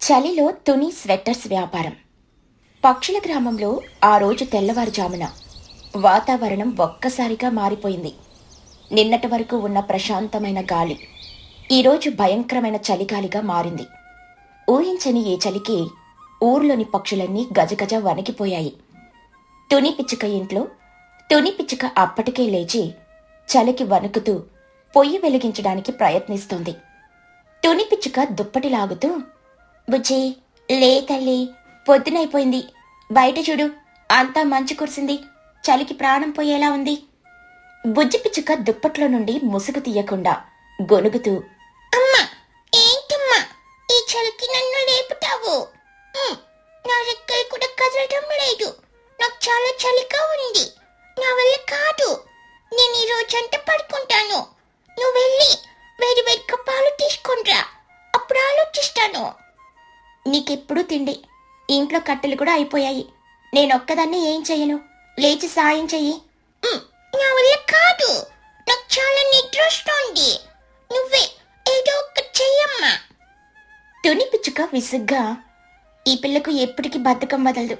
చలిలో తుని స్వెట్టర్స్ వ్యాపారం. పక్షుల గ్రామంలో ఆ రోజు తెల్లవారుజామున వాతావరణం ఒక్కసారిగా మారిపోయింది. నిన్నటి వరకు ఉన్న ప్రశాంతమైన గాలి ఈరోజు భయంకరమైన చలిగాలిగా మారింది. ఊహించని ఈ చలికి ఊర్లోని పక్షులన్నీ గజగజ వణికిపోయాయి. తుని పిచ్చుక ఇంట్లో తుని పిచ్చుక అప్పటికే లేచి చలికి వణుకుతూ పొయ్యి వెలిగించడానికి ప్రయత్నిస్తుంది. తుని పిచ్చుక దుప్పటి లాగుతూ బుజ్జి లే తల్లి పొద్దునైపోయింది. బయట చూడు అంతా మంచు కురిసింది. చలికి ప్రాణం పోయేలా ఉంది. బుజ్జి పిచ్చుక దుప్పట్లో నుండి ముసుగు తీయకుండా గొనుగుతూ అమ్మా ఏంటమ్మా? ఈ చలికి నన్ను లేపుతావు? నా రెక్కలు కూడా కదలటం లేదు. నాకు చాలా చలిగా ఉంది. నా వల్ల కాదు. నేను ఈ రోజంతా పడుకుంటాను. నువ్వు వెళ్ళి వేడి వేడి కప్పాలు తీసుకుంట్రా అప్పుడు ఆలోచిస్తాను. నీకెప్పుడు తిండి. ఇంట్లో కట్టెలు కూడా అయిపోయాయి. నేనొక్కదాన్ని ఏం చెయ్యను లేచి సాయం చెయ్యి. నా వల్ల కాదు. నాకు చాలా నిద్ర వస్తోంది. నువ్వే ఏదో ఒక చెయ్యమ్మా. తుని పిచ్చుక విసుగ్గా ఈ పిల్లకు ఎప్పటికీ బద్ధకం వదలదు.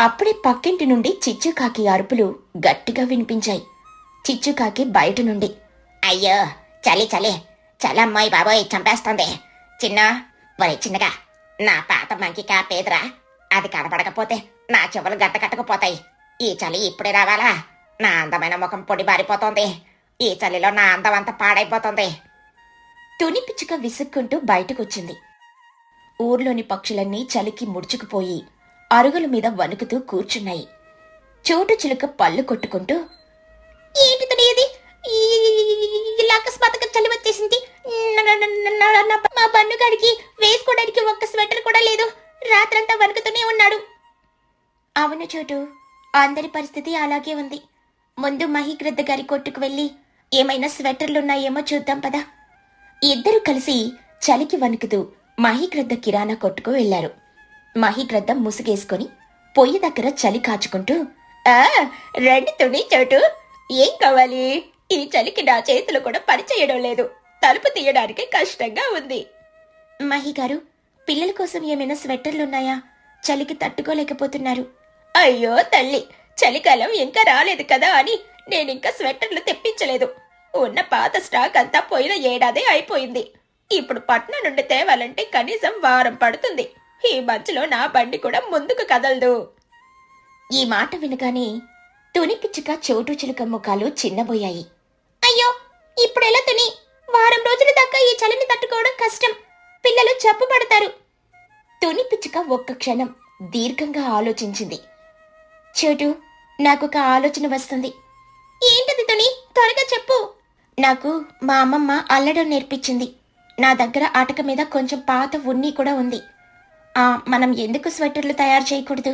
అప్పుడే పక్కింటి నుండి చిచ్చుకాకి అరుపులు గట్టిగా వినిపించాయి. చిచ్చుకాకి బయట నుండి. అయ్యో చలి చలి. చలమ్మాయి బాబోయ్ చంపేస్తుంది. చిన్న వరే చిన్నగా నా పాత మంకి కాపేదిరా అది కనపడకపోతే నా చెవులు గట్ట కట్టకపోతాయి. ఈ చలి ఇప్పుడే రావాలా? నా అందమైన ముఖం పొడి బారిపోతోంది ఈ చలిలో నా అందం అంతా పాడైపోతుంది. తుని పిచ్చుక విసుక్కుంటూ బయటకొచ్చింది. ఊర్లోని పక్షులన్నీ చలికి ముడుచుకుపోయి అరుగుల మీద వణుకుతూ కూర్చున్నాయి. చోటు చిలుక పళ్ళు కొట్టుకుంటూ ఏంటి తెలియది అకస్మాత్తుగా చలి వచ్చేసింది. మా బన్నుగాడికి వేసుకోవడానికి ఒక్క స్వెటర్ కూడా లేదు. రాత్రంతా వణుకుతూనే ఉన్నాడు. అవును చోటు అందరి పరిస్థితి అలాగే ఉంది. ముందు మహిగ్రద్ద గారి కొట్టుకు వెళ్ళి ఏమైనా స్వెటర్లున్నాయేమో చూద్దాం పదా. ఇద్దరు కలిసి చలికి వణుకుతూ మహిగ్రద్ద కిరాణా కొట్టుకు వెళ్ళారు మహిగ్రద్ద ముసుగేసుకొని పొయ్యి దగ్గర చలి కాచుకుంటూ ఆ రండి తుని చోటు. ఏం కావాలి? ఈ చలికి నా చేతులు కూడా పనిచేయడం లేదు. తలుపు తీయడానికి కష్టంగా ఉంది. మహి గారు పిల్లల కోసం ఏమైనా స్వెటర్లున్నాయా చలికి తట్టుకోలేకపోతున్నారు. అయ్యో తల్లి చలికాలం ఇంకా రాలేదు కదా అని నేనింకా స్వెటర్లు తెప్పించలేదు. ఉన్న పాత స్టాక్ అంతా పోయిన ఏడాదే అయిపోయింది. ఇప్పుడు పట్నం నుండి తేవాలంటే కనీసం వారం పడుతుంది. ఈ మధ్యలో నా బండి కూడా ముందుకు కదలదు. ఈ మాట వినగానే తుని పిచ్చుక చోటు చిలుక ముఖాలు చిన్నబోయాయి. అయ్యో ఇప్పుడెలా తుని? వారం రోజుల దాకా ఈ చలిని తట్టుకోవడం కష్టం. పిల్లలు చెప్పుపడతారు పడతారు. తుని పిచ్చుక ఒక్క క్షణం దీర్ఘంగా ఆలోచించింది. చోటు నాకొక ఆలోచన వస్తుంది. ఏంటది తుని? త్వరగా చెప్పు. నాకు మా అమ్మమ్మ అల్లడం నేర్పించింది. నా దగ్గర అటక మీద కొంచెం పాత ఉన్ని కూడా ఉంది. ఆ మనం ఎందుకు స్వెటర్లు తయారు చేయకూడదు?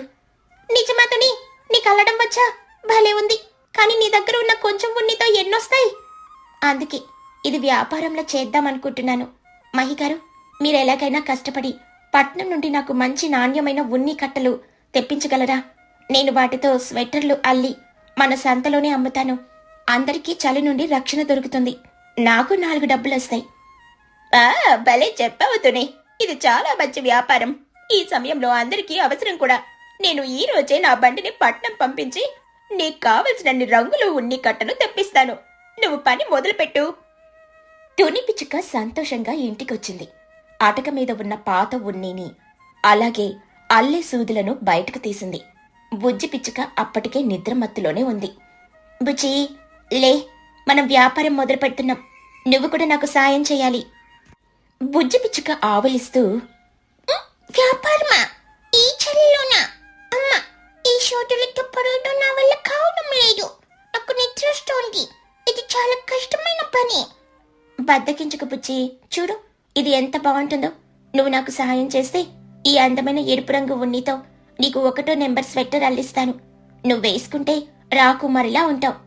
నిజమా తుని? నీకు అల్లడం వచ్చా? భలే ఉంది. కానీ నీ దగ్గర ఉన్న కొంచెం ఉన్నితో ఎన్నొస్తాయి? అందుకే ఇది వ్యాపారంలో చేద్దాం అనుకుంటున్నాను. మహిగారు మీరు ఎలాగైనా కష్టపడి పట్నం నుండి నాకు మంచి నాణ్యమైన ఉన్ని కట్టలు తెప్పించగలరా? నేను వాటితో స్వెటర్లు అల్లి మన సంతలోనే అమ్ముతాను. అందరికీ చలి నుండి రక్షణ దొరుకుతుంది. నాకు నాలుగు డబ్బులు వస్తాయి. భలే చెప్పవుతునే ఇది చాలా మంచి వ్యాపారం. ఈ సమయంలో అందరికీ అవసరం కూడా. నేను ఈ రోజే నా బండిని పట్నం పంపించి నీకు కావలసినన్ని రంగులు ఉన్ని కట్టను తెప్పిస్తాను. నువ్వు పని మొదలుపెట్టు. తుని పిచ్చుక సంతోషంగా ఇంటికొచ్చింది. అటక మీద ఉన్న పాత ఉన్నిని అలాగే అల్లె సూదులను బయటకు తీసింది. బుజ్జి పిచ్చుక అప్పటికే నిద్రమత్తులోనే ఉంది. బుజ్జి లే మనం వ్యాపారం మొదలు పెడుతున్నాం నువ్వు కూడా నాకు సాయం చేయాలి. బుజ్జి పిచ్చుక ఆవలిస్తూ వ్యాపారమా? బద్దకించుకు బుజ్జి చూడు ఇది ఎంత బాగుంటుందో. నువ్వు నాకు సహాయం చేస్తే ఈ అందమైన ఎరుపు రంగు ఉన్నితో నీకు ఒకటో నెంబర్ స్వెటర్ అల్లిస్తాను. నువ్వు వేసుకుంటే రాకుమారిలా ఉంటావు.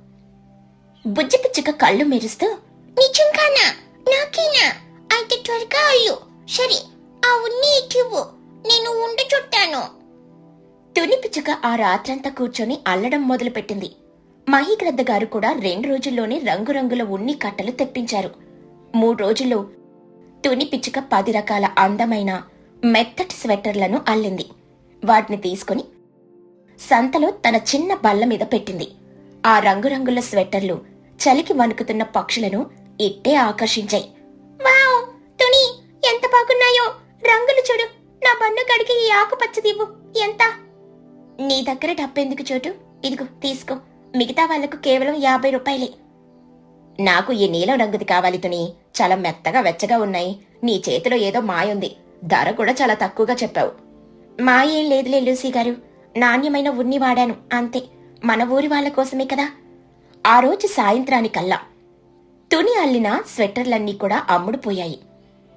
బుజ్జి పిచ్చుక కళ్ళు మెరుస్తూ నిజంగానా? నాకేనా? అయితే త్వరగా అయ్యు సరే ఆ ఉన్ని ఇటివ్వు నేను ఉండ చుట్టాను. తుని పిచ్చుక ఆ రాత్రంతా కూర్చొని అల్లడం మొదలుపెట్టింది. మహిగ్రద్ద గారు కూడా రెండు రోజుల్లోనే రంగురంగుల ఉన్ని కట్టలు తెప్పించారు. మూడు రోజుల్లో తుని పిచ్చుక పది రకాల అందమైన మెత్తటి స్వెటర్లను అల్లింది. వాటిని తీసుకుని సంతలో తన చిన్న బల్ల మీద పెట్టింది. ఆ రంగురంగుల స్వెటర్లు చలికి వణుకుతున్న పక్షులను ఇట్టే ఆకర్షించాయి. వావ్! తుని ఎంత బాగున్నాయో! రంగులు చూడు! నా బన్ను కడిగి ఈ ఆకుపచ్చదివ్వు ఎంత? నీ దగ్గర డబ్బెందుకు చోటు? ఇదిగో తీసుకో. మిగతా వాళ్ళకు కేవలం యాభై రూపాయలే. నాకు ఈ నీలం రంగుది కావాలి తుని. చాలా మెత్తగా వెచ్చగా ఉన్నాయి. నీ చేతిలో ఏదో మాయుంది ధర కూడా చాలా తక్కువగా చెప్పావు. మా ఏం లేదులే లూసీ గారు. నాణ్యమైన ఉన్ని వాడాను అంతే. మన ఊరి వాళ్ళ కోసమే కదా. ఆ రోజు సాయంత్రానికల్లా తుని అల్లిన స్వెటర్లన్నీ కూడా అమ్ముడుపోయాయి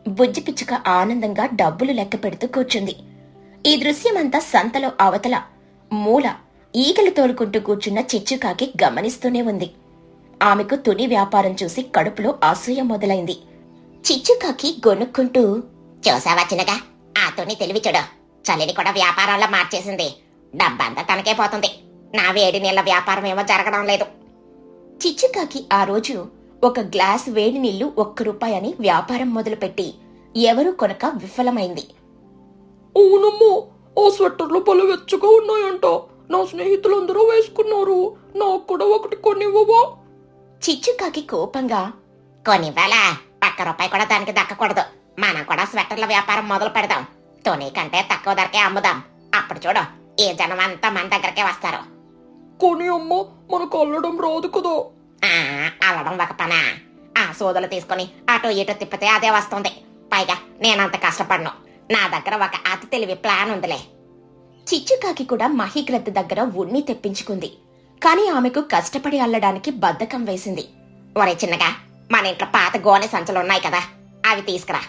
బుజ్జిపిచ్చుక ఆనందంగా డబ్బులు లెక్క పెడుతూ కూర్చుంది. ఈ దృశ్యమంతా సంతలో అవతల మూల ఈగలు తోలుకుంటూ కూర్చున్న చిచ్చుకాకి గమనిస్తూనే ఉంది. ఆమెకు తుని వ్యాపారం చూసి కడుపులో అసూయ మొదలైంది. చిచ్చుకాకి గొనుక్కుంటూ చూసావా చిన్నగా? ఆ తుని తెలివి చూడు. చలిని కూడా వ్యాపారాల్లో మార్చేసింది. డబ్బంతా తనకే పోతుంది. నా వేడి నీళ్ళ వ్యాపారం ఏమో జరగడం లేదు. చిచ్చుకాకి ఆ రోజు ఒక గ్లాస్ వేడి నీళ్ళు ఒక్క రూపాయి అని వ్యాపారం మొదలుపెట్టి ఎవరూ కొనక విఫలమైంది. అవునమ్మో ఆ స్వెట్టర్లు భలే వెచ్చగా ఉన్నాయంట. నా స్నేహితులందరూ వేసుకున్నారు. నాకు కూడా ఒకటి కొనివ్వవా? చిచ్చుకాకి కోపంగా కొనివ్వాలా పక్క రూపాయి కూడా దానికి దక్కకూడదు. మనం కూడా స్వెటర్ల వ్యాపారం మొదలు పెడదాం. తోనీ కంటే తక్కువ ధరకే అమ్ముదాం. అప్పుడు చూడు ఈ జనం అంతా మన దగ్గరకే వస్తారు. కొని అమ్మ మనకు అల్లడం రాదు కదా. ఆ అల్లడం ఒక పనా? ఆ సోదలు తీసుకొని అటు ఇటు తిప్పితే అదే వస్తుంది. పైగా నేనంత కష్టపడను. నా దగ్గర ఒక అతి తెలివి ప్లాన్ ఉందిలే. చిచ్చుకాకి కూడా మహిగ్రద్ద దగ్గర ఉన్ని తెప్పించుకుంది. కానీ ఆమెకు కష్టపడి అల్లడానికి బద్ధకం వేసింది. ఒరే చిన్నగా మన ఇంట్లో పాత గోనె సంచులు ఉన్నాయి కదా అవి తీసుకురా.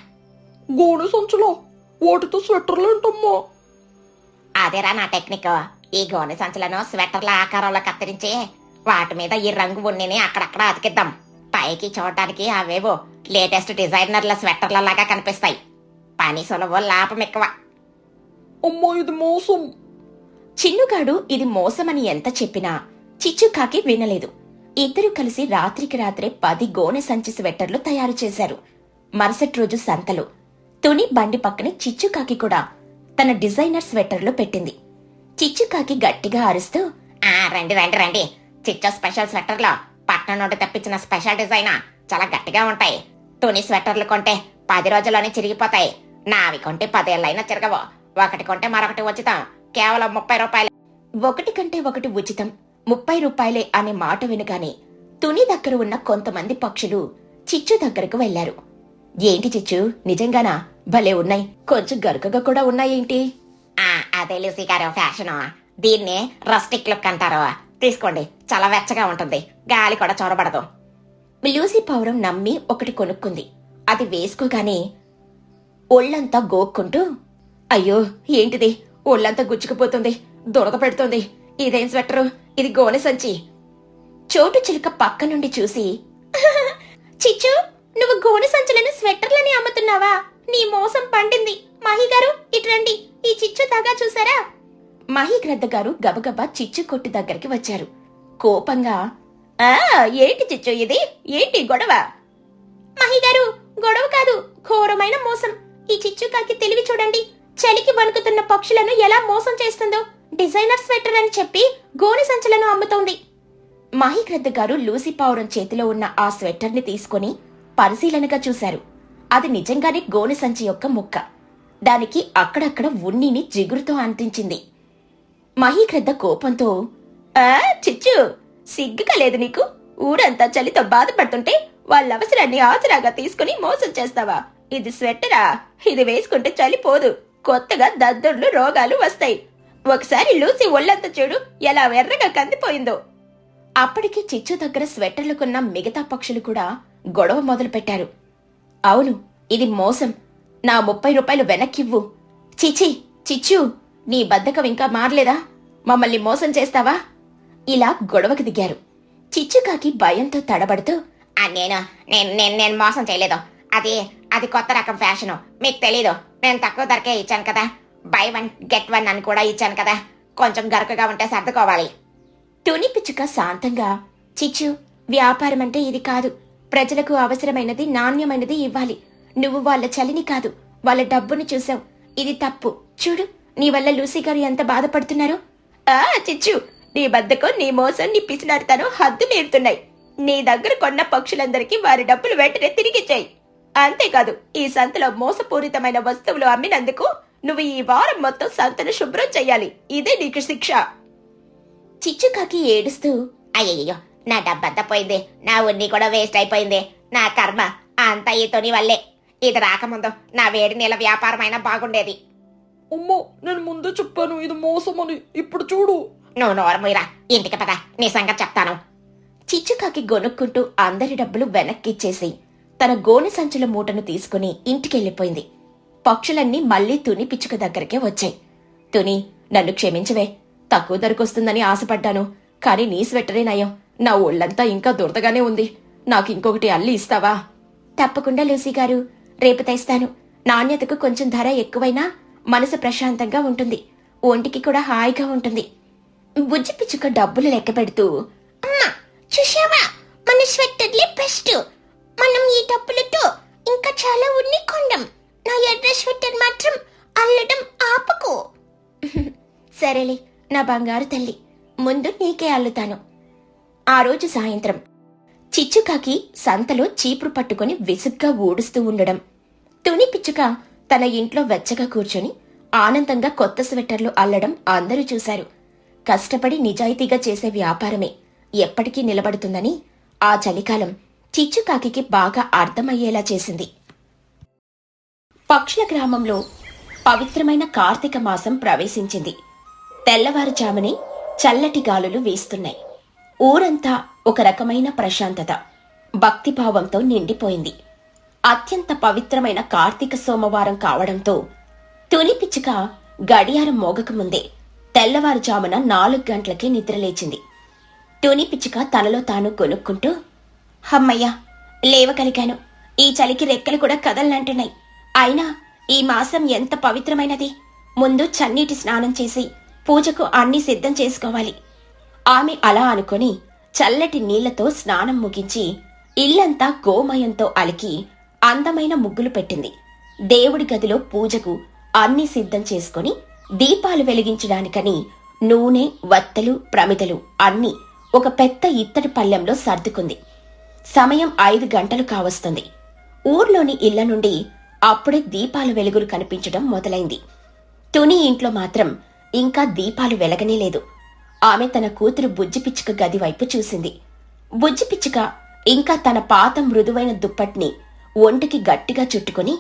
గోనె సంచులో? వాటితో స్వెట్టర్లు ఏంటమ్మా? అదేరా నా టెక్నిక్. ఈ గోనె సంచులను స్వెటర్ల ఆకారంలో కత్తిరించి వాటి మీద ఈ రంగు ఉన్నిని అక్కడక్కడ అతికిద్దాం. పైకి చూడటానికి అవేవో లేటెస్ట్ డిజైనర్ల స్వెటర్ల లాగా కనిపిస్తాయి. పని సులభం లాభం ఎక్కువ. అమ్మా ఇది మోసం. చిన్నుగాడు ఇది మోసమని ఎంత చెప్పినా చిచ్చుకాకి వినలేదు. ఇద్దరు కలిసి రాత్రికి రాత్రే పది గోనె సంచి స్వెట్టర్లు తయారు చేశారు. మరుసటి రోజు సంతలో తుని బండి పక్కనే చిచ్చుకాకి కూడా తన డిజైనర్ స్వెట్టర్లు పెట్టింది. చిచ్చుకాకి గట్టిగా అరుస్తూ ఆ రండి రండి రండి. చిచ్చు స్పెషల్ స్వెటర్లో. పట్నం నుండి తెప్పించిన స్పెషల్ డిజైన్ చాలా గట్టిగా ఉంటాయి. తుని స్వెటర్లు కొంటే పది రోజుల్లోనే చిరిగిపోతాయి. నావి కొంటే పదేళ్ళైనా చిరగవు. ఒకటి కొంటే మరొకటి ఉచితం. కేవలం ముప్పై రూపాయలు. ఒకటి కంటే ఒకటి ఉచితం ముప్పై రూపాయలే అనే మాట వినగానే తుని దగ్గర ఉన్న కొంతమంది పక్షులు చిచ్చు దగ్గరకు వెళ్ళారు ఏంటి చిచ్చు? నిజంగానా? భలే ఉన్నాయి. కొంచెం గరుకగా కూడా ఉన్నాయేంటి? అదే లూసీ గారు ఫ్యాషన్. దీన్ని రస్టిక్ లుక్ అంటారు. తీసుకోండి. చాలా వెచ్చగా ఉంటుంది. గాలి కూడా చొరబడదు. లూసీ పౌరం నమ్మి ఒకటి కొనుక్కుంది. అది వేసుకోగానే ఒళ్ళంతా గోక్కుంటూ అయ్యో ఏంటిది? ఒళ్ళంతా గుచ్చుకుపోతుంది. దురద పెడుతుంది. ఇదేం స్వెటరు? ఇది గోనె సంచి. చోటు చిలుక పక్క నుండి చూసి చిచ్చు నువ్వు గోనె సంచులను స్వెటర్లని అమ్ముతున్నావా? నీ మోసం పండింది. మహిగారు ఇట్రండి ఈ చిచ్చు తాగా చూసారా? మహిగ్రద్ద గారు గబగబా చిచ్చు కొట్టు దగ్గరికి వచ్చారు. కోపంగా ఆ ఏంటి చిచ్చు ఇది? ఏంటి గొడవ? మహిగారు గొడవ కాదు. ఘోరమైన మోసం. ఈ చిచ్చు కాకి తెలివి చూడండి. చలికి వణుకుతున్న పక్షులను ఎలా మోసం చేస్తుందో డిజైనర్ స్వెటర్ అని చెప్పి గోని సంచులను అమ్ముతోంది. మహిగ్రద్ద గారు లూసి పావురం చేతిలో ఉన్న ఆ స్వెటర్ని తీసుకొని పరిశీలనగా చూశారు. అది నిజంగానే గోని సంచి యొక్క ముక్క. దానికి అక్కడక్కడ ఉన్నిని జిగురుతో అంటించింది. మహీగ్రద్ద కోపంతో ఆ చిచ్చు సిగ్గుగా లేదు నీకు. ఊరంతా చలితో బాధపడుతుంటే వాళ్ళ అవసరాన్ని ఆసరాగా తీసుకుని మోసం చేస్తావా? ఇది స్వెట్టరా ఇది వేసుకుంటే చలిపోదు. కొత్తగా దద్దుర్లు రోగాలు వస్తాయి. ఒకసారి లూసి ఒళ్ళంతా చూడు ఎలా ఎర్రగా కందిపోయిందో. అప్పటికి చిచ్చు దగ్గర స్వెట్టర్లుకున్న మిగతా పక్షులు కూడా గొడవ మొదలుపెట్టారు. అవును ఇది మోసం. నా ముప్పై రూపాయలు వెనక్కివ్వు. చిచి చిచ్చు నీ బద్ధకం ఇంకా మారలేదా? మమ్మల్ని మోసం చేస్తావా? ఇలా గొడవకు దిగారు. చిచ్చుకాకి భయంతో తడబడుతూ నేనా నేను? నేను నేను నేను మోసం చేయలేదు. అది అది కొత్త రకం ఫ్యాషను. మీకు తెలీదు. నేను తక్కువ ధరకే ఇచ్చాను కదా. బై వన్ గెట్ వన్ అని కూడా ఇచ్చాను కదా. కొంచెం గరకగా ఉంటే సర్దుకోవాలి. తుని పిచ్చుక శాంతంగా చిచ్చు వ్యాపారం అంటే ఇది కాదు. ప్రజలకు అవసరమైనది నాణ్యమైనది ఇవ్వాలి. నువ్వు వాళ్ళ చలిని కాదు వాళ్ళ డబ్బుని చూసావు. ఇది తప్పు. చూడు నీ వల్ల లూసీ గారు ఎంత బాధపడుతున్నారు. ఆ చిచ్చు నీ బద్దకు నీ మోసం నీ పిసినాడతాను హద్దు మీరుతున్నాయి. నీ దగ్గర కొన్న పక్షులందరికీ వారి డబ్బులు వెంటనే తిరిగిచ్చాయి. అంతేకాదు ఈ సంతలో మోసపూరితమైన వస్తువులు అమ్మినందుకు నువ్వు ఈ వారం మొత్తం సంతను శుభ్రం చెయ్యాలి ఇదే నీకు శిక్ష. చిచ్చుకాకి ఏడుస్తూ అయ్యయ్యో నా డబ్బంతా పోయింది. నా ఉన్ని కూడా వేస్ట్ అయిపోయింది. నా కర్మ అంతా ఈ తొని వల్లే. ఇది రాకముందు నా వేడి నీళ్ళ వ్యాపారం అయినా బాగుండేది. అమ్మో నేను ముందే చెప్పాను ఇది మోసమని. ఇప్పుడు చూడు. నువ్వు నోరమూయరా ఇంటికి పద. నీ సంగతి చెప్తాను. చిచ్చుకాకి గొనుక్కుంటూ అందరి డబ్బులు వెనక్కిచ్చేసి తన గోనె సంచుల మూటను తీసుకుని ఇంటికెళ్ళిపోయింది. పక్షులన్నీ మళ్ళీ తుని పిచ్చుక దగ్గరకే వచ్చాయి. తుని నన్ను క్షమించవే. తక్కువ ధరకొస్తుందని ఆశపడ్డాను. కానీ నీ స్వెట్టరే నయం. నా ఒళ్ళంతా ఇంకా దురదగానే ఉంది. నాకు ఇంకొకటి అల్లి ఇస్తావా? తప్పకుండా లూసీ గారు. రేపు తెస్తాను. నాణ్యతకు కొంచెం ధర ఎక్కువైనా మనసు ప్రశాంతంగా ఉంటుంది. ఒంటికి కూడా హాయిగా ఉంటుంది. బుజ్జి పిచ్చుక డబ్బులు లెక్క పెడుతూ అమ్మా చూసావా మన స్వెట్టర్లే బెస్ట్. మనం ఈ డబ్బులతో ఇంకా చాలా ఉన్ని కొండం. నా అడ్రస్ స్వెట్టర్ మాత్రం అల్లడం ఆపకు. సరేలే నా బంగారు తల్లి ముందు నీకే అల్లుతాను. ఆ రోజు సాయంత్రం చిచ్చుకాకి సంతలో చీపురు పట్టుకుని విసుగ్గా ఊడుస్తూ ఉండడం. తుని పిచ్చుక తన ఇంట్లో వెచ్చగా కూర్చొని ఆనందంగా కొత్త స్వెట్టర్లు అల్లడం అందరూ చూశారు. కష్టపడి నిజాయితీగా చేసే వ్యాపారమే ఎప్పటికీ నిలబడుతుందని ఆ చలికాలం చిచ్చుకాకి బాగా అర్థమయ్యేలా చేసింది. పక్షుల గ్రామంలో పవిత్రమైన కార్తీక మాసం ప్రవేశించింది. తెల్లవారుజామునే చల్లటి గాలులు వీస్తున్నాయి. ఊరంతా ఒక రకమైన ప్రశాంతత భక్తిభావంతో నిండిపోయింది. అత్యంత పవిత్రమైన కార్తీక సోమవారం కావడంతో తుని పిచ్చుక గడియారం మోగకముందే తెల్లవారుజామున నాలుగు గంటలకే నిద్రలేచింది తుని పిచ్చుక తనలో తాను కొనుక్కుంటూ హమ్మయ్యా లేవగలిగాను. ఈ చలికి రెక్కలు కూడా కదలనంటున్నాయి. అయినా ఈ మాసం ఎంత పవిత్రమైనది. ముందు చన్నీటి స్నానం చేసి పూజకు అన్ని సిద్ధం చేసుకోవాలి. ఆమె అలా అనుకొని చల్లటి నీళ్ళతో స్నానం ముగించి ఇల్లంతా గోమయంతో అలికి అందమైన ముగ్గులు పెట్టింది. దేవుడి గదిలో పూజకు అన్ని సిద్ధం చేసుకొని దీపాలు వెలిగించడానికని నూనె వత్తలు ప్రమిదలు అన్నీ ఒక పెద్ద ఇత్తడి పళ్ళెంలో సర్దుకుంది. సమయం ఐదు గంటలు కావస్తుంది. ఊర్లోని ఇళ్ళ నుండి అప్పుడే దీపాలు వెలుగులు కనిపించడం మొదలైంది. తుని ఇంట్లో మాత్రం ఇంకా దీపాలు వెలగనే లేదు. ఆమె తన కూతురు బుజ్జి పిచ్చుక గది వైపు చూసింది. బుజ్జి పిచ్చుక ఇంకా తన పాత మృదువైన దుప్పట్ని ఒంటికి గట్టిగా చుట్టుకుని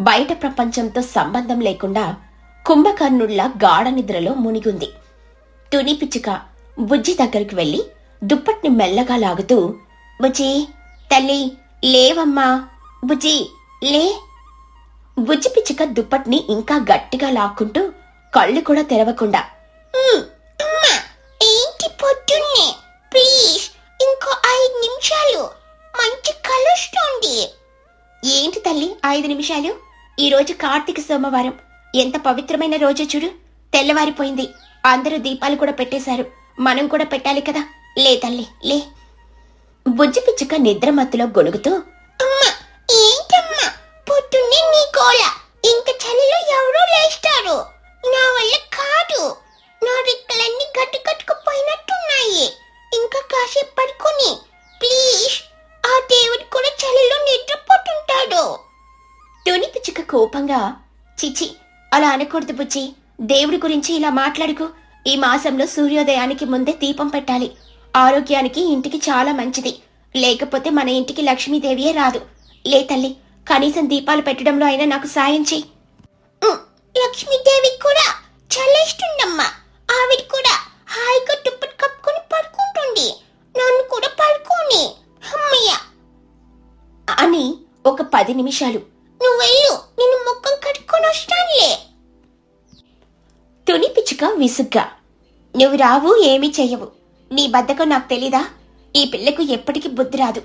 బయట ప్రపంచంతో సంబంధం లేకుండా కుంభకర్ణుళ్ళ గాఢ నిద్రలో మునిగుంది. తుని పిచ్చుక బుజ్జి దగ్గరికి వెళ్ళి దుప్పట్ని మెల్లగా లాగుతూ బుజ్జి తల్లి లేవమ్మా. బుజ్జి లే. బుజ్జిపిచ్చిక దుప్పట్ని ఇంకా గట్టిగా లాక్కుంటూ కళ్ళు కూడా తెరవకుండా ఏంటి పొద్దున్నే? ప్లీజ్ ఇంకో ఐదు నిమిషాలు. మంచి కలుస్తుంది. ఏంటి తల్లి ఐదు నిమిషాలు? ఈరోజు కార్తీక సోమవారం. ఎంత పవిత్రమైన రోజు చూడు. తెల్లవారిపోయింది. అందరూ దీపాలు కూడా పెట్టేశారు. మనం కూడా పెట్టాలి కదా. లే తల్లి లే. బుజ్జి పిచ్చుక నిద్రమత్తులో గొణుగుతూ అమ్మా ఏంటమ్మా? పొద్దున్నే నీ గోల ఇంక చలిలో ఎవరూ లేస్తారు. నా వల్ల కాదు. నా రెక్కలన్నీ గట్టు కట్టుకుపోయినట్టున్నాయి. ఇంకా కాసేపు పడుకుని ప్లీజ్ ఆ దేవుడు కూడా చలిలో నిద్రపోతుంటాడు. తుని పిచ్చుక కోపంగా చిచి అలా అనకూడదు బుజ్జి. దేవుడి గురించి ఇలా మాట్లాడుకో. ఈ మాసంలో సూర్యోదయానికి ముందే దీపం పెట్టాలి. ఆరోగ్యానికి ఇంటికి చాలా మంచిది. లేకపోతే మన ఇంటికి లక్ష్మీదేవియే రాదు. లే తల్లి కనీసం దీపాలు పెట్టడంలో అయినా నాకు సాయం చెయ్యి. లక్ష్మీదేవి కూడా చల్లేస్తుందమ్మా ఆవిడ కూడా హాయిగా దుప్పటి కప్పుకొని పడుకుంటుంది. నన్ను కూడా పడుకోని. అమ్మయ్య. అని ఒక పది నిమిషాలు నువ్వు వెళ్ళు నిన్ను ముఖం కట్టుకొని వస్తానులే. తుని పిచ్చుక విసుగ్గా నువ్వు రావు ఏమీ చెయ్యవు. నీ బద్దకం నాకు తెలీదా? ఈ పిల్లకు ఎప్పటికీ బుద్ధి రాదు.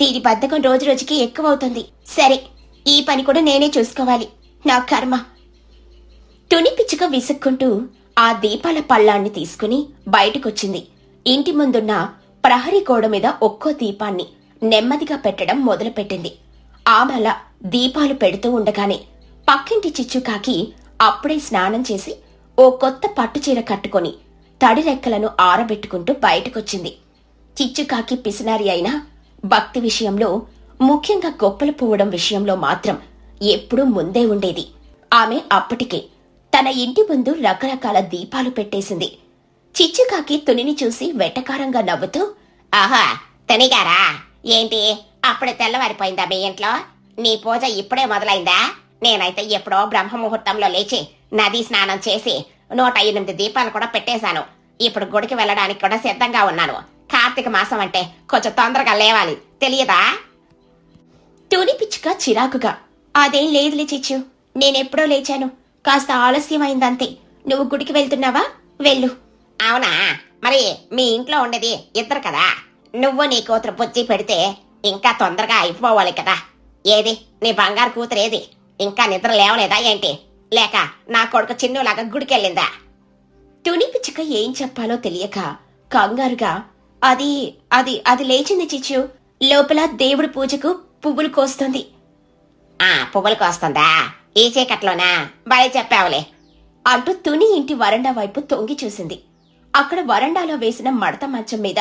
దీని బద్ధకం రోజు రోజుకి ఎక్కువ అవుతుంది సరే ఈ పని కూడా నేనే చూసుకోవాలి. నా కర్మ. తుని పిచ్చుక విసుక్కుంటూ ఆ దీపాల పళ్ళాన్ని తీసుకుని బయటకొచ్చింది. ఇంటి ముందున్న ప్రహరీ గోడ మీద ఒక్కో దీపాన్ని నెమ్మదిగా పెట్టడం మొదలుపెట్టింది. ఆమెల దీపాలు పెడుతూ ఉండగానే పక్కింటి చిచ్చుకాకి అప్పుడే స్నానం చేసి ఓ కొత్త పట్టుచీర కట్టుకొని తడి రెక్కలను ఆరబెట్టుకుంటూ బయటకొచ్చింది. చిచ్చుకాకి పిసినారి అయినా భక్తి విషయంలో ముఖ్యంగా గొప్పలు పోవడం విషయంలో మాత్రం ఎప్పుడూ ముందే ఉండేది. ఆమె అప్పటికే తన ఇంటి ముందు రకరకాల దీపాలు పెట్టేసింది. చిచ్చుకాకి తునిని చూసి వెటకారంగా నవ్వుతూ ఆహా తనిగారా ఏంటి? అప్పుడే తెల్లవారిపోయిందా మీ ఇంట్లో? నీ పూజ ఇప్పుడే మొదలైందా? నేనైతే ఎప్పుడో బ్రహ్మ ముహూర్తంలో లేచి నదీ స్నానం చేసి నూట ఎనిమిది దీపాలు కూడా పెట్టేశాను. ఇప్పుడు గుడికి వెళ్ళడానికి కూడా సిద్ధంగా ఉన్నాను. కార్తీక మాసం అంటే కొంచెం తొందరగా లేవాలి. తెలియదా? తుని పిచ్చుక చిరాకుగా అదేం లేదులే చిచ్చు నేనెప్పుడో లేచాను. కాస్త ఆలస్యమైందంతే. నువ్వు గుడికి వెళ్తున్నావా? వెళ్ళు. అవునా? మరి మీ ఇంట్లో ఉండేది ఇద్దరు కదా? నువ్వు నీ కూతురు బుజ్జి పెడితే ఇంకా తొందరగా అయిపోవాలి కదా. ఏది? నీ బంగారు కూతురు ఏది? ఇంకా నిద్ర లేవలేదా ఏంటి? లేక నా కొడుకు చిన్నులాగా గుడికెళ్ళిందా? తుని పిచ్చుక ఏం చెప్పాలో తెలియక కంగారుగా అది అది అది లేచింది చిచ్చు. లోపల దేవుడి పూజకు పువ్వులు కోస్తుంది. ఆ పువ్వులకు వస్తుందా ఈ చీకట్లోనా? బాయ్ చెప్పావులే. అంటూ తుని ఇంటి వరండా వైపు తొంగి చూసింది. అక్కడ వరండాలో వేసిన మడత మంచం మీద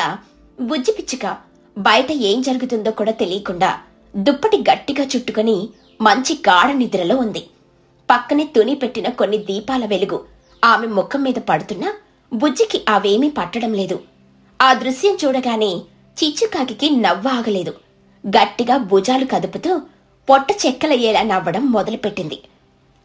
బుజ్జి పిచ్చుక బయట ఏం జరుగుతుందో కూడా తెలియకుండా దుప్పటి గట్టిగా చుట్టుకొని మంచి గాఢ నిద్రలో ఉంది. పక్కనే తుని పెట్టిన కొన్ని దీపాల వెలుగు ఆమె ముఖం మీద పడుతున్నా బుజ్జికి అవేమీ పట్టడం లేదు. ఆ దృశ్యం చూడగానే చిచ్చుకాకి నవ్వు ఆగలేదు గట్టిగా భుజాలు కదుపుతూ పొట్ట చెక్కలయ్యేలా నవ్వడం మొదలుపెట్టింది.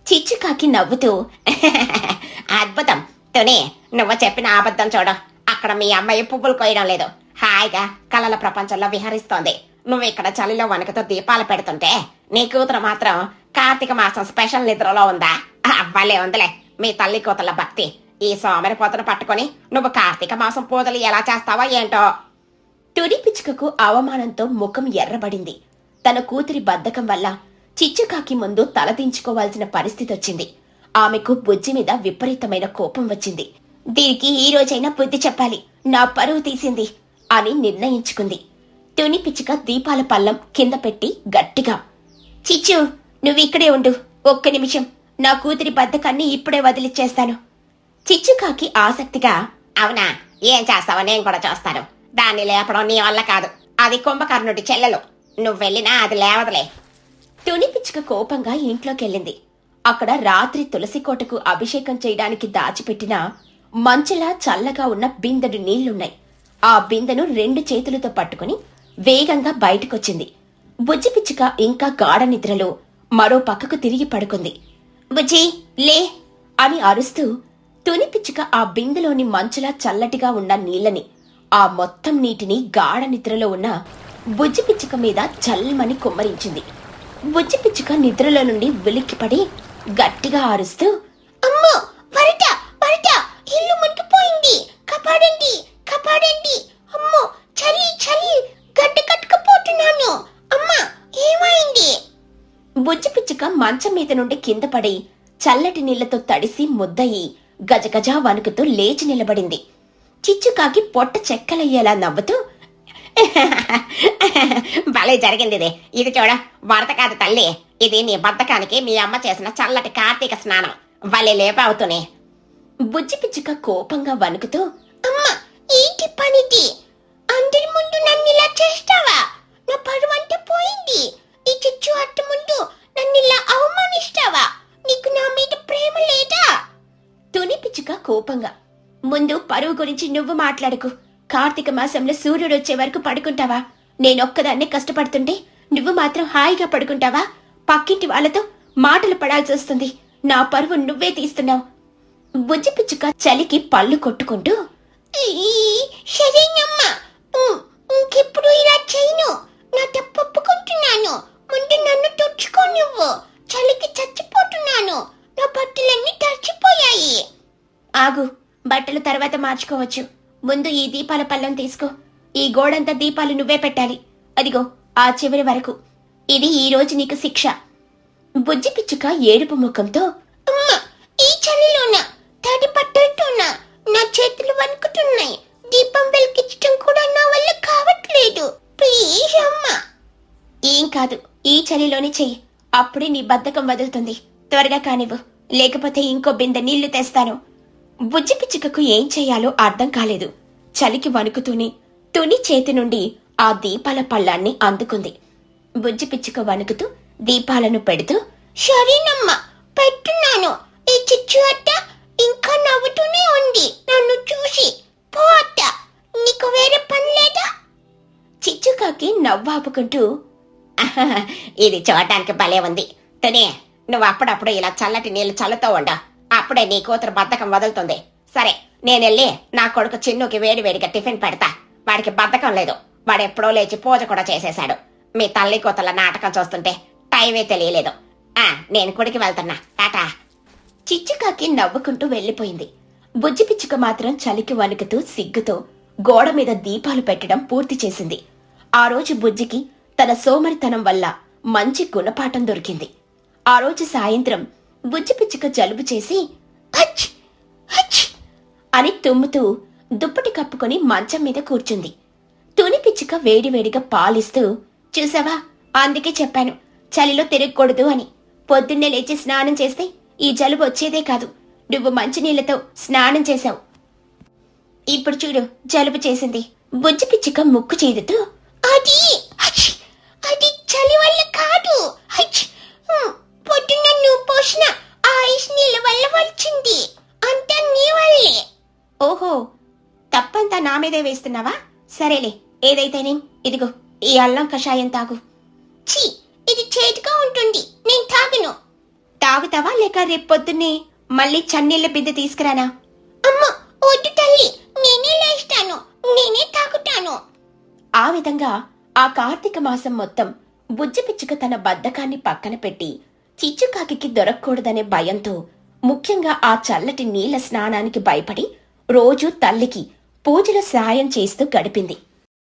చిచ్చుకాకి నవ్వుతూ అద్భుతం. తునే నువ్వు చెప్పిన అబద్ధం చూడ. అక్కడ మీ అమ్మాయి పువ్వులు కొయ్యడం లేదు. హాయిగా కలల ప్రపంచంలో విహరిస్తోంది. నువ్వు ఇక్కడ చలిలో వనకతో దీపాలు పెడుతుంటే నీ కూతురు మాత్రం కార్తీక మాసం స్పెషల్ నిద్రలో ఉందా? అవ్వాలే ఉందిలే. మీ తల్లి కూతుల భక్తి. ఈ సోమరిపోతను పట్టుకొని నువ్వు కార్తీక మాసం పూజలు ఎలా చేస్తావో ఏంటో. తుడి పిచ్చుకకు అవమానంతో ముఖం ఎర్రబడింది. తన కూతురి బద్ధకం వల్ల చిచ్చుకాకి ముందు తలదించుకోవాల్సిన పరిస్థితి వచ్చింది. ఆమెకు బుజ్జి మీద విపరీతమైన కోపం వచ్చింది. దీనికి ఈ రోజైనా బుద్ధి చెప్పాలి. నా పరువు తీసింది అని నిర్ణయించుకుంది. తుని పిచ్చుక దీపాల పల్లం కింద పెట్టి గట్టిగా చిచ్చు నువ్విక్కడే ఉండు. ఒక్క నిమిషం. నా కూతురి బద్ధకాన్ని ఇప్పుడే వదిలిచ్చేస్తాను. చిచ్చుకాకి ఆసక్తిగా అవునా ఏం చేస్తావో నేను కూడా చూస్తాను. దాన్ని లేపడం నీ వల్ల కాదు. అది కుంభకర్ణుడి చెల్లెలు. నువ్వు వెళ్ళినా అది లేవదులే. తుని పిచ్చుక కోపంగా ఇంట్లోకెళ్ళింది. అక్కడ రాత్రి తులసి కోటకు అభిషేకం చేయడానికి దాచిపెట్టిన మంచులా చల్లగా ఉన్న బిందెడు నీళ్ళున్నాయి. ఆ బిందెను రెండు చేతులతో పట్టుకుని వేగంగా బయటకొచ్చింది. బుజ్జి పిచ్చుక ఇంకా గాఢ నిద్రలో మరో పక్కకు తిరిగి పడుకుంది. బుజ్జి లే అని అరుస్తూ తుని పిచ్చుక ఆ బిందెలోని మంచులా చల్లటిగా ఉన్న నీళ్ళని ఆ మొత్తం నీటిని గాఢ నిద్రలో ఉన్న బుజ్జి పిచ్చుక మీద చల్లమని కుమ్మరించింది. బుజ్జి పిచ్చుక నిద్రలో నుండి వెలిక్కిపడి గట్టిగా ఆరుస్తూ అమ్మో! వరట వరట ఇల్లు మునిగిపోయింది! కాపాడండి! కాపాడండి! అమ్మో! చలి! చలి! గడ్డ కట్టుకుపోతున్నాను! అమ్మా! ఏమైంది? బుజ్జి పిచ్చుక మంచం మీద నుండి కింద పడి చల్లటి నీళ్ళతో తడిసి ముద్దయి గజగజ వణుకుతూ లేచి నిలబడింది. చిచ్చుకాకి పొట్ట చెక్కలయ్యేలా నవ్వుతూ భలే జరిగిందిదే. ఇది చూడ వరద కాదు తల్లి. ఇది నీ బద్ధకానికి మీ అమ్మ చేసిన చల్లటి కార్తీక స్నానం. భలే లేపవుతూనే. బుజ్జి పిచ్చుక కోపంగా వణుకుతూ అమ్మా ఏంటి పనిది? అందరి ముందు నన్ను ఇలా చేస్తావా? నా పరువంతా పోయింది. ఈ చిచ్చు అట్ట ముందు నన్ను ఇలా అవమానిస్తావా? నీకు నా మీద ప్రేమ లేదా? తుని పిచ్చుక కోపంగా. ముందు పరువు గురించి నువ్వు మాట్లాడుకు. కార్తీక మాసంలో సూర్యుడు వచ్చే వరకు పడుకుంటావా? నేనొక్కదాన్నే కష్టపడుతుంటే నువ్వు మాత్రం హాయిగా పడుకుంటావా? పక్కింటి వాళ్ళతో మాటలు పడాల్సి వస్తుంది. నా పరువు నువ్వే తీస్తున్నావు. బుజ్జి పిచ్చుక చలికి పళ్ళు కొట్టుకుంటూ సరేనమ్మా మార్చుకోవచ్చు. ముందు ఈ దీపాల పళ్ళం తీసుకో. ఈ గోడంతా దీపాలు నువ్వే పెట్టాలి. అదిగో ఆ చివరి వరకు. ఇది ఈ రోజు నీకు శిక్ష. బుజ్జి పిచ్చుక ఏడుపు ముఖంతో ఈ చలిలోన? తడి బట్టలతోనా నా చేతులు వణుకుతున్నాయి. దీపం వెలిగించడం కూడా నా వల్ల కావట్లేదు. ప్లీజ్ అమ్మా. ఏం కాదు ఈ చలిలోనే చెయ్యి. అప్పుడే నీ బద్ధకం వదులుతుంది. త్వరగా కానివ్వు. లేకపోతే ఇంకో బిందె నీళ్ళు తెస్తాను. బుజ్జి పిచ్చుకకు ఏం చేయాలో అర్థం కాలేదు. చలికి వణుకుతూనే తుని చేతి నుండి ఆ దీపాల పళ్ళాన్ని అందుకుంది. బుజ్జి పిచ్చుక వణుకుతూ దీపాలను పెడుతూ సరేనమ్మ పెట్టున్నాను. ఈ చిచ్చు అట్ట ఇంకా నవ్వుతూనే ఉంది. నన్ను చూసి పో నీకు వేరే పని లేదా? చిచ్చుకాకి నవ్వాపుకుంటూ ఇది చూడటానికి భలే ఉంది. తనే నువ్వు అప్పుడప్పుడు ఇలా చల్లటి నీళ్ళు చల్లుతూ ఉండా. అప్పుడే నీ కూతురు బద్ధకం వదులుతుంది. సరే నేనెళ్ళి నా కొడుకు చిన్నుకి వేడి వేడిగా టిఫిన్ పెడతా. వాడికి బద్ధకం లేదు. వాడు ఎప్పుడో లేచి పూజ కూడా చేసేశాడు. మీ తల్లి కూతుల నాటకం చూస్తుంటే టైమే తెలియలేదు. ఆ నేను గుడికి వెళ్తున్నా. టాటా. చిచ్చుకాకి నవ్వుకుంటూ వెళ్ళిపోయింది. బుజ్జి పిచ్చుక మాత్రం చలికి వణుకుతూ సిగ్గుతో గోడ మీద దీపాలు పెట్టడం పూర్తి చేసింది. ఆ రోజు బుజ్జికి తన సోమరితనం వల్ల మంచి గుణపాఠం దొరికింది. ఆ రోజు సాయంత్రం బుజ్జిపిచ్చుక జలుబు చేసి "హచ్! హచ్!" అని తుమ్ముతూ దుప్పటి కప్పుకొని మంచం మీద కూర్చుంది. తుని పిచ్చుక వేడివేడిగా పాలిస్తూ చూసావా? అందుకే చెప్పాను చలిలో తిరగకూడదు అని. పొద్దున్నే లేచి స్నానం చేస్తే ఈ జలుబు వచ్చేదే కాదు. నువ్వు మంచినీళ్ళతో స్నానం చేశావు. ఇప్పుడు చూడు జలుబు చేసింది. బుజ్జి పిచ్చుక ముక్కు చేదుతూ అది! అది చలి వల్ల కాదు. మీదే వేస్తున్నావా? సరేలే ఏదైతేనే. ఇదిగో ఈ అల్లం కషాయం తాగు. ఛీ ఇది చేటుగా ఉంటుంది. నేను తాగను. తాగుతావా లేక రేపు పొద్దున్నే మళ్ళీ చన్నీళ్ళ బిందె తీసుకురానా? అమ్మ వద్దు తల్లి. నేనే లేస్తాను. నేనే తాగుతాను. ఆ విధంగా ఆ కార్తీక మాసం మొత్తం బుజ్జి పిచ్చుక తన బద్ధకాన్ని పక్కన పెట్టి చిచ్చుకాకి దొరకకూడదనే భయంతో ముఖ్యంగా ఆ చల్లటి నీళ్ళ స్నానానికి భయపడి రోజూ తల్లికి పూజలు సాయం చేస్తూ గడిపింది.